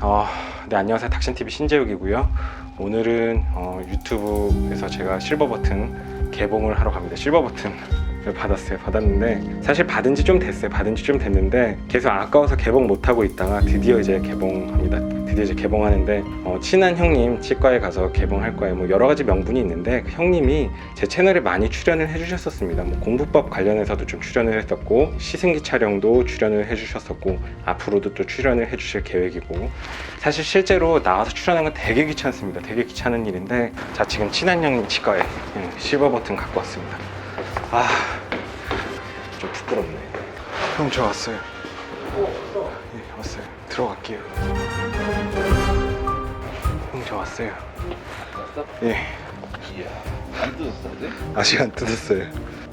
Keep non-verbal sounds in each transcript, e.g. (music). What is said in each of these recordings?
어, 네 안녕하세요. 닥신TV 신재욱이고요. 오늘은 어, 유튜브에서 제가 실버 버튼 개봉을 하러 갑니다. 실버 버튼을 받았어요. 받았는데 사실 받은 지 좀 됐어요. 받은 지 좀 됐는데 계속 아까워서 개봉 못 하고 있다가 드디어 이제 개봉합니다. 드디어 이제 개봉하는데 어, 친한 형님 치과에 가서 개봉할 거예요. 뭐 여러 가지 명분이 있는데 그 형님이 제 채널에 많이 출연을 해주셨었습니다. 뭐 공부법 관련해서도 좀 출연을 했었고 시승기 촬영도 출연을 해주셨었고 앞으로도 또 출연을 해주실 계획이고. 사실 실제로 나와서 출연하는 건 되게 귀찮습니다. 되게 귀찮은 일인데 자 지금 친한 형님 치과에 예, 실버 버튼 갖고 왔습니다. 아좀 부끄럽네. 형 저 왔어요. 예, 왔어요. 들어갈게요. 형 저 왔어요. 왔어? 예, 이야 안 뜯었어 근데? 아직 안 뜯었어요.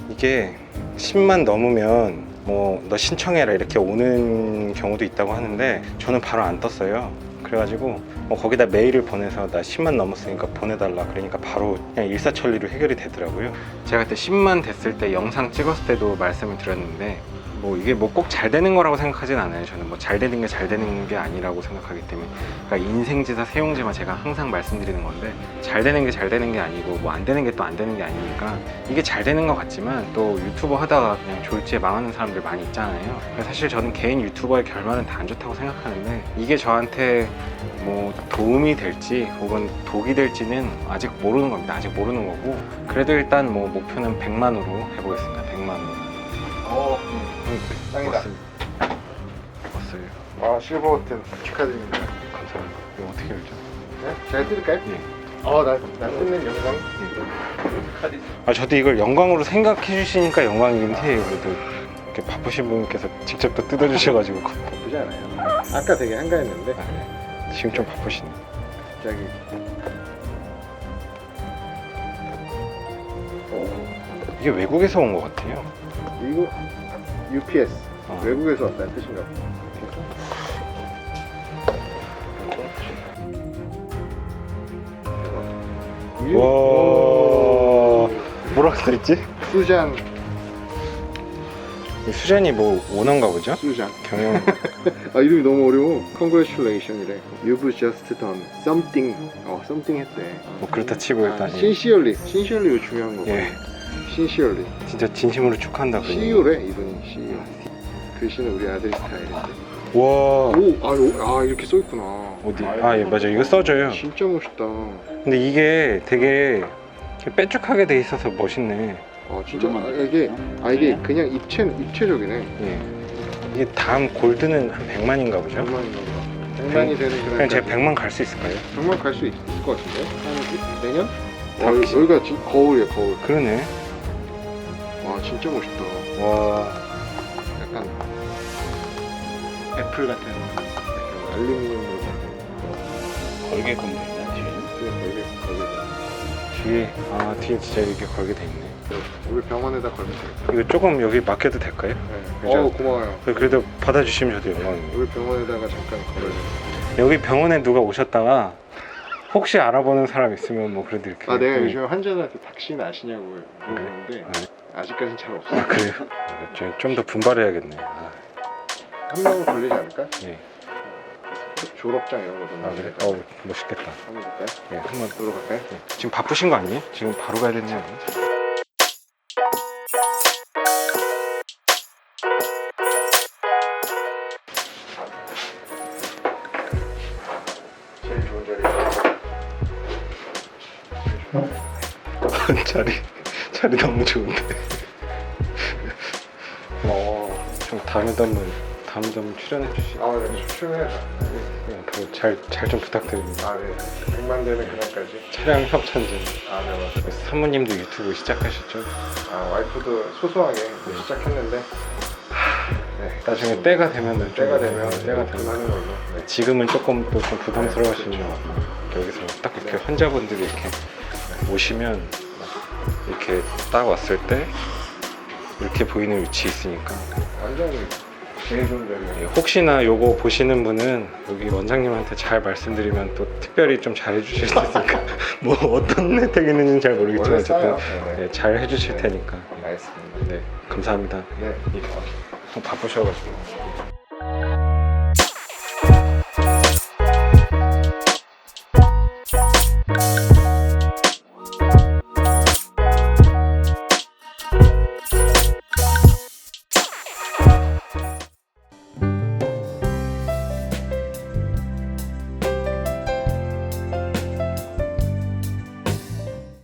이게 10만 넘으면 뭐 너 신청해라 이렇게 오는 경우도 있다고 하는데 저는 바로 안 떴어요. 그래가지고 뭐 거기다 메일을 보내서 나 10만 넘었으니까 보내달라 그러니까 바로 그냥 일사천리로 해결이 되더라고요. 제가 그때 10만 됐을 때 영상 찍었을 때도 말씀을 드렸는데 뭐 이게 뭐 꼭 잘 되는 거라고 생각하진 않아요. 저는 뭐 잘 되는 게 잘 되는 게 아니라고 생각하기 때문에 그러니까 인생지사 세용지만 제가 항상 말씀드리는 건데 잘 되는 게 잘 되는 게 아니고 뭐 안 되는 게 또 안 되는 게 아니니까 이게 잘 되는 것 같지만 또 유튜버 하다가 그냥 졸지에 망하는 사람들 많이 있잖아요. 사실 저는 개인 유튜버의 결말은 다 안 좋다고 생각하는데 이게 저한테 뭐 도움이 될지 혹은 독이 될지는 아직 모르는 겁니다. 아직 모르는 거고 그래도 일단 뭐 목표는 100만으로 해보겠습니다. 100만으로. 어 짱이다. 왔어요. 아 실버 버튼 축하드립니다 감사합니다. 이거 어떻게 열죠? 네? 제가 뜯을까요? 예. 어 나 나 뜯는 영상 카드 아 저도 이걸 영광으로 생각해 주시니까 영광이긴 해요. 그래도 이렇게 바쁘신 분께서 직접 또 뜯어 주셔가지고 바쁘지 않아요 아까 되게 한가했는데 아, 네. 지금 좀 바쁘시네. 갑자기 이게 외국에서 온 것 같아요. 이거 UPS 어. 외국에서 왔다는 뜻인가? 봐 이름- 와 뭐라고 써있지? 수잔. 이 수잔이 뭐 오너인가 보죠? 수잔. 경영. (laughs) 아 이름이 너무 어려워. Congratulation이래. You've just done something. 어 something 했대. 뭐 그렇다 치고 일단 아, 예. sincerely. Sincerely가 중요한 거고 예 sincerely 진짜 진심으로 축하한다 그러니. CEO래 이분이 CEO 글씨는 우리 아들 스타일인데 와 오, 아, 오, 아 이렇게 써 있구나 어디 아 예 맞아 이거 써줘요. 진짜 멋있다 근데 이게 되게 이렇게 빼쭉하게 돼 있어서 멋있네. 아 진짜 아, 이게 아 이게 그냥 입체 입체적이네 예. 이게 다음 골드는 한 100만인가 보죠? 100만인가 봐 100만이 되는 그런 그냥 제가 100만 갈 수 있을까요? 100만 갈수 있을 것 같은데 한 이- 내년? 다 비싸. 여기가 진, 거울이야 거울 그러네. 와 진짜 멋있다 와 약간 애플 같은 약간 알루미늄으로 만든 걸개 건데 있나 뒤에? 아 뒤에 진짜 이렇게 걸게 돼 있네. 우리 병원에다 걸면 되겠다 이거 조금 여기 맡겨도 될까요? 네. 그죠? 어 고마워요 그래도 받아주시면 저도 영광입니다. 우리 병원에다가 잠깐 걸어요 여기 병원에 누가 오셨다가 혹시 알아보는 사람 있으면 뭐 그래도 이렇게. 아 내가 좀- 요즘 환자들한테 닥신 아시냐고 물어보는데 네. 아직까진 잘 없어 아 그래요? 좀 더 분발해야겠네. 아, 한 명은 걸리지 않을까? 예. 졸업장 이런 거아 그래? 거어 멋있겠다. 한번 볼까요? 예, 한번. 들어 갈까요? 예. 지금 바쁘신 거 아니에요? 지금 바로 가야 되는 거 아니에요? 제일 좋은 자리 (laughs) 자리 자리 너무 좋은데. 어, 좀 다음에도 한번 다음에도 한번 출연해 주시. 아 네, 추천해야죠 네, 앞으로 잘잘 좀 부탁드립니다. 아 네 100만 되는 그날까지 차량 협찬전. 아네 맞아요 사모님도 유튜브 시작하셨죠? 아 와이프도 소소하게 시작했는데 네 나중에 때가 되면은 좀- 때가 되면 때가 되면 걸로 네. 지금은 조금 또좀 부담스러우시면 네, 여기서 딱 이렇게 네. 환자분들이 이렇게 오시면 이렇게 딱 왔을 때 이렇게 보이는 위치에 있으니까. 완전히 제일 좋은 자리예요. 예, 혹시나 요거 보시는 분은 여기 원장님한테 잘 말씀드리면 또 특별히 좀 잘 해주실 수 있으니까. (laughs) 뭐 어떤 혜택이 있는지는 잘 모르겠지만 어쨌든 네네. 예, 잘 해주실 테니까. 알겠습니다. 네 감사합니다. 네. 예, 어, 바쁘셔가지고